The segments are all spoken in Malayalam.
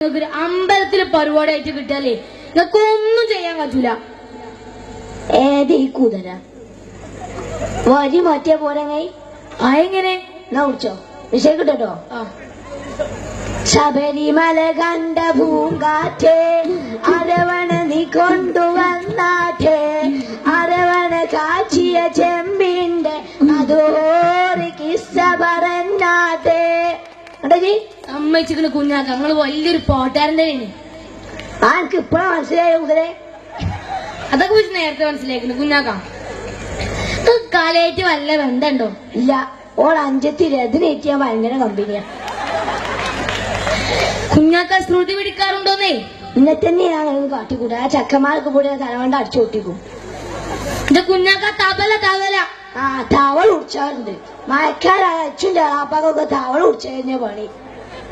നിങ്ങൾക്ക് ഒരു അമ്പലത്തിൽ പരിപാടിയായിട്ട് കിട്ടിയാലേ നിങ്ങൾക്ക് ഒന്നും ചെയ്യാൻ പറ്റൂല. ഏതേ കൂതര? വരി മാറ്റിയ പോരങ്ങായി ആ എങ്ങനെ? എന്നാ കുടിച്ചോ. വിഷയം കിട്ടോ ശബരിമല കണ്ട പൂങ്കാറ്റേ അരവണ നീ കൊണ്ടുവന്നാറ്റേ അരവണ കാച്ചിയ ചെമ്പിന്റെ അതോറി കിസ്സ പറഞ്ഞാട്ടേ കണ്ടോ ജി സമ്മതിച്ചിരിക്കുന്ന കുഞ്ഞാക്ക. ഞങ്ങൾ വലിയൊരു പാട്ടുകാരൻ തന്നെയാണ് ആ എനിക്ക് ഇപ്പഴാ മനസ്സിലായോ മുതലേ? അതൊക്കെ വെച്ച് നേരത്തെ മനസ്സിലാക്കുന്നു കുഞ്ഞാക്ക. നിങ്ങൾക്ക് വല്ല ബന്ധമുണ്ടോ? ഇല്ല. ഓൾ അഞ്ചത്തി രഥനേറ്റിയ ഭയങ്കര കമ്പനിയാ. കുഞ്ഞാക്ക ശ്രുതി പിടിക്കാറുണ്ടോന്നേ? ഇന്നെ തന്നെയാണ് കാട്ടിക്കൂടെ ആ ചക്കന്മാർക്ക് കൂടെ തലവണ്ട അടിച്ചു പൊട്ടിക്കും എന്റെ കുഞ്ഞാക്ക തബല തബല ആ തവൾ ഉടിച്ചാറുണ്ട് മഴക്കാലായ അച്ഛന്റെ അളാപ്പാക്കൊക്കെ കഴിഞ്ഞ പണി.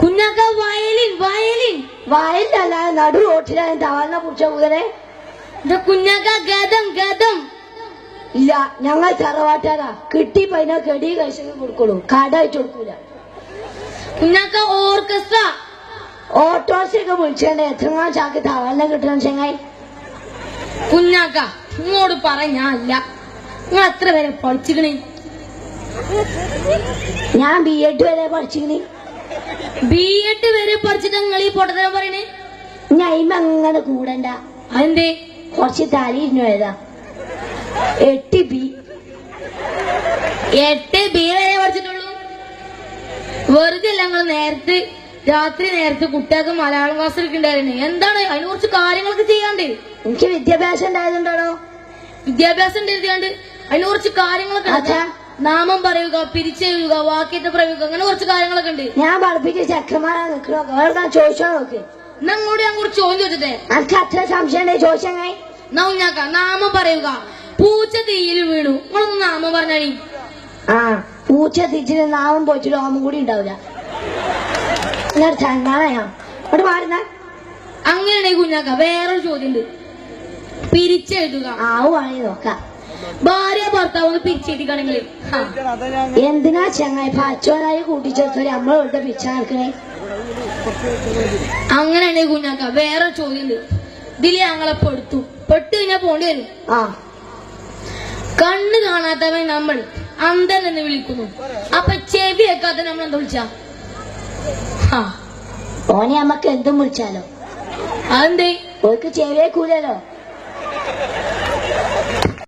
കുഞ്ഞാക്ക വയലിൻ വയലിൻ. വയലിലല്ലാതെ നടു റോട്ടിലാണ് തവളിനെ പിടിച്ച കുതിരെ കുഞ്ഞാക്ക ഗതം ഗതം ഇല്ല ഞങ്ങൾ തറവാട്ടാരാ കിട്ടി പൈന കെടി കഴിച്ചു കൊടുക്കുള്ളൂ. കട വെച്ച് കൊടുക്കൂല. കുഞ്ഞാക്ക ഓർക്കസ്ട്ര. ഓട്ടോസൊക്കെ വിളിച്ചേണ്ട? എത്രങ്ങാൻ ചാക്ക് തവളിനെ കിട്ടണം ചെങ്ങായി. കുഞ്ഞാക്ക ഇങ്ങോട്ട് പറഞ്ഞ അല്ല നിങ്ങൾ എത്ര പേരെ പഠിച്ചിക്കണേ ഞാൻ ബി എഡ് വരെ പഠിച്ചിങ്ങനെ ബി എഡ് വരെ പഠിച്ചിട്ട് നിങ്ങൾ ഈ പൊട്ടത്തരം പറയണേ? ഞാൻ അങ്ങനെ കൂടണ്ട. അതെന്തേ? കുറച്ച് തലയിരുന്നു ഏതാ എട്ട് ബി എട്ട് ബി വരെ പഠിച്ചിട്ടുള്ളൂ. വെറുതെ അല്ല നിങ്ങൾ നേരത്തെ രാത്രി നേരത്തെ കുട്ടികൾക്ക് മലയാളം ക്ലാസ് എടുക്കണ്ടായിരുന്നു. എന്താണ്? അതിനെ കുറിച്ച് കാര്യങ്ങളൊക്കെ ചെയ്യാണ്ട്. എനിക്ക് വിദ്യാഭ്യാസം ഉണ്ടായതുണ്ടോ വിദ്യാഭ്യാസം ഉണ്ടായിരുന്നാണ്ട് അതിനെ കുറിച്ച് കാര്യങ്ങളൊക്കെ. നാമം പറയുക പിരിച്ചെഴുതുക വാക്യത്തെ പ്രയോഗിക്കുക അങ്ങനെ കുറച്ച് കാര്യങ്ങളൊക്കെ ഉണ്ട്. ഞാൻ പഠിപ്പിച്ച ചെക്കന്മാരാ നിൽക്കണോ അവർക്ക് ഞാൻ ചോദിച്ചോ നോക്ക്. എന്നാ അങ്ങോട്ട് ഞാൻ കുറച്ച് ചോദ്യം ചോദിച്ചേ എനിക്ക് അത്ര സംശയം എന്നാ കുഞ്ഞാക്ക നാമം പറയുക. പൂച്ച തീയിൽ വീണു. നിങ്ങളൊന്ന് നാമം പറഞ്ഞാണി ആ പൂച്ച തിരിച്ചിട്ട് നാവും പോയിച്ചിട്ട് ഓമം കൂടി ഉണ്ടാവില്ല. ഞാൻ ചങ്ങാളാ ഞാൻ ഇവിടെ മാറുന്ന അങ്ങനെയാണെങ്കിൽ കുഞ്ഞാക്ക വേറൊരു ചോദ്യം ഉണ്ട്. പിരിച്ചെഴുതുക. ആവുവാണെങ്കിൽ നോക്കാം. ഭാര്യ ഭർത്താവ് ഒന്ന് പിരിച്ചെഴുതിക്കാണെങ്കിൽ എന്തിനാ ചങ്ങായി പച്ചോനായി കൂട്ടിച്ചേർത്തോര് നമ്മൾ ഇവിടെ പിച്ച നടക്കണേ? അങ്ങനെയാണെങ്കിൽ കുഞ്ഞാക്ക വേറെ ചോദ്യം ഇതിൽ ഞങ്ങളെ പെടുത്തു. പെട്ട് കഴിഞ്ഞാ പോണ്ടി വരും. ആ. കണ്ണ് കാണാത്തവൻ നമ്മൾ അന്ധൻ എന്ന് വിളിക്കുന്നു. അപ്പൊ ചെവി വെക്കാത്ത നമ്മൾ എന്താ വിളിച്ച? ഓനെ നമ്മക്ക് എന്തും വിളിച്ചാലോ? അതെന്തേ? ഓർക്ക് ചെവിയെ കൂലല്ലോ